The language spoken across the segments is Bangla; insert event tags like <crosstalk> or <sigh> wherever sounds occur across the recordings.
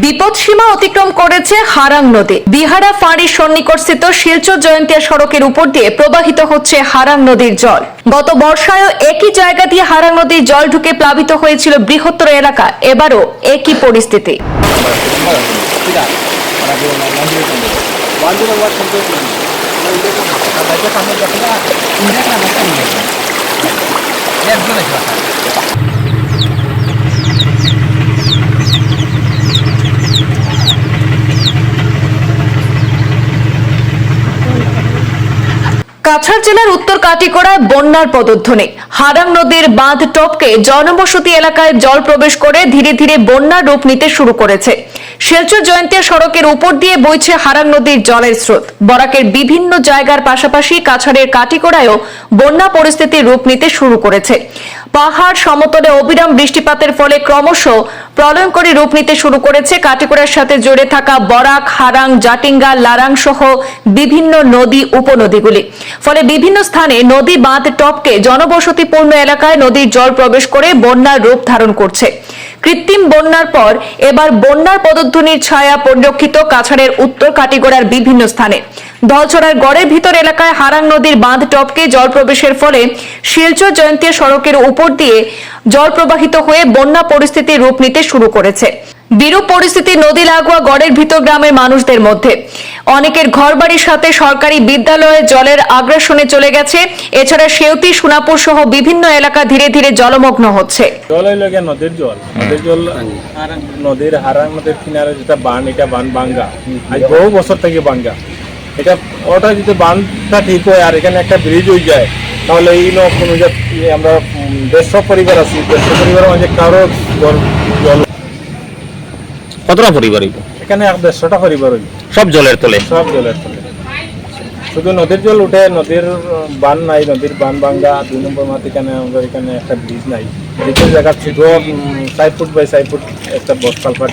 বিপদ সীমা অতিক্রম করেছে হারাং নদী। বিহারা ফাঁড়ির সন্নিকটস্থিত শিলচর জয়ন্তিয়া সড়কের উপর দিয়ে প্রবাহিত হচ্ছে হারাং নদীর জল। গত বর্ষায়ও একই জায়গা দিয়ে হারাং নদীর জল ঢুকে প্লাবিত হয়েছিল বৃহত্তর এলাকা। এবারও একই পরিস্থিতি। <laughs> কাছাড় জেলার উত্তর কাটিগড়ায় বন্যার পদধ্বনি। হারাং নদীর বাঁধ টপকে জনবসতি এলাকায় জল প্রবেশ করে ধীরে ধীরে বন্যার রূপ নিতে শুরু করেছে। শিলচর জয়ন্তিয়া সড়কের উপর দিয়ে বইছে হারাং নদীর জলের স্রোত। বরাকের বিভিন্ন জায়গার পাশাপাশি কাছাড়ের কাটিগড়ায়ও বন্যা পরিস্থিতির রূপ নিতে শুরু করেছে। পাহাড় সমতলে অবিরাম বৃষ্টিপাতের ফলে ক্রমশ প্রলয়ঙ্করী রূপ নিতে শুরু করেছে কাটিগড়ার সাথে জড়ে থাকা বরাক, হারাং, জাটিঙ্গা লারাং সহ বিভিন্ন নদী উপনদীগুলি। ফলে বিভিন্ন স্থানে নদী বাঁধ টপকে জনবসতিপূর্ণ এলাকায় নদীর জল প্রবেশ করে বন্যার রূপ ধারণ করছে। কৃত্রিম বন্যার পর এবার বন্যার পদধ্বনির ছায়া পরিলক্ষিত কাছাড়ের উত্তর কাটিগড়ার বিভিন্ন স্থানে। দলছড়ার গড়ের ভিতর এলাকায় হারাং নদীর বাঁধ টপকে জল প্রবেশের ফলে শিলচর জয়ন্তী সড়কের উপর দিয়ে জল প্রবাহিত হয়ে বন্যা পরিস্থিতির রূপ নিতে শুরু করেছে। বিরূপ পরিস্থিতি, নদী লাগোয়া, গড়ের ভিতর গ্রামের মানুষদের মধ্যে। অনেকের ঘরবাড়ির সাথে সরকারি বিদ্যালয়ে জলের আগ্রাসনে চলে গেছে। এছাড়া সেউতি, সোনাপুর সহ বিভিন্ন এলাকা ধীরে ধীরে জলমগ্ন হচ্ছে। জল হইল গিয়ে নদীর জল। নদীর জল নদীর হারাং নদীর কিনারে যেটা বান, এটা বান বাঙ্গা। আজ বহু বছর থেকে বাঙ্গা। এটা ওটা যদি বানটা ঠিক হয় আর এখানে একটা ব্রিজ হয়ে যায়, তাহলে এই কোনো আমরা দেড়শো পরিবার আছি। দেড়শো পরিবারের মাঝে কারও জল জল কতটা পরিবার হইব? এখানে দেড়শোটা পরিবার হইল সব জলের তলে? সব জলের তলে। শুধু নদীর জল উঠে নদীর বান নাই নদীর বান ভাঙ্গা দুই নম্বর মাঠ এখানে আমাদের এখানে একটা ব্রিজ নাই। ব্রিজের জায়গা ছিল সাই ফুট বাই সাই ফুট একটা বস কালপাট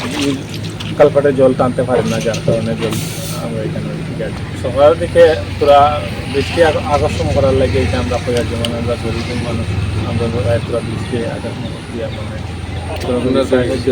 কালপাটে জল টানতে পারে না যার কারণে জল আমরা এখানে ঠিক আছে সকালের দিকে তোরা বৃষ্টি আক- আকর্ষণ করার লাগে এটা আমরা কইয়া যেমন আমরা গরিব মানুষ আমরা তোরা বৃষ্টি আকর্ষণ করিয়া মানে সাহায্য